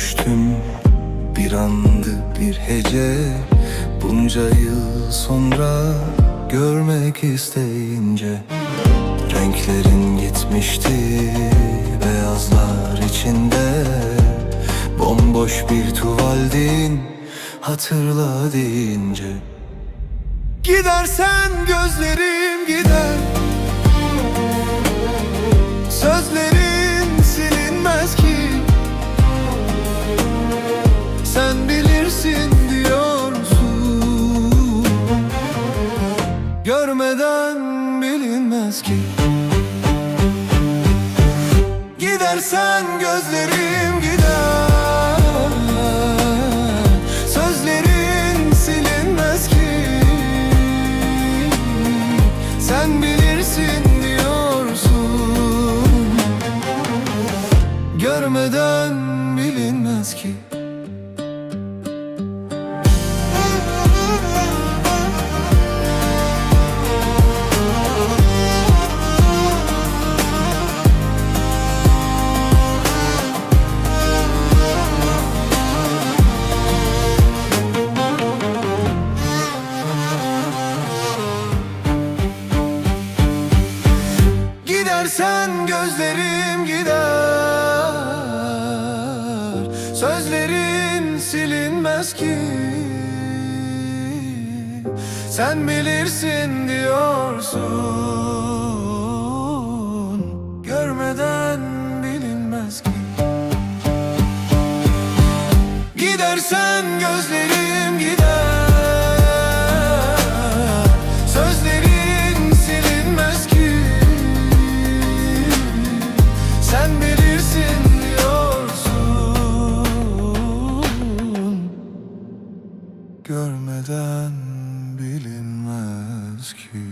düştüm. Bir andı bir hece. Bunca yıl sonra görmek isteyince Renklerin gitmişti beyazlar içinde. Bomboş bir tuvaldin hatırla deyince. Gidersen gözlerim gider. Görmeden bilinmez ki. Gidersen gözlerim gider. Sözlerin silinmez ki. Sen bilirsin diyorsun. Görmeden bilinmez ki Gidersen gözlerim gider Sözlerin silinmez ki. Sen bilirsin diyorsun Görmeden bilinmez ki. Gidersen gözlerim gider Sen bilirsin diyorsun. Görmeden bilinmez ki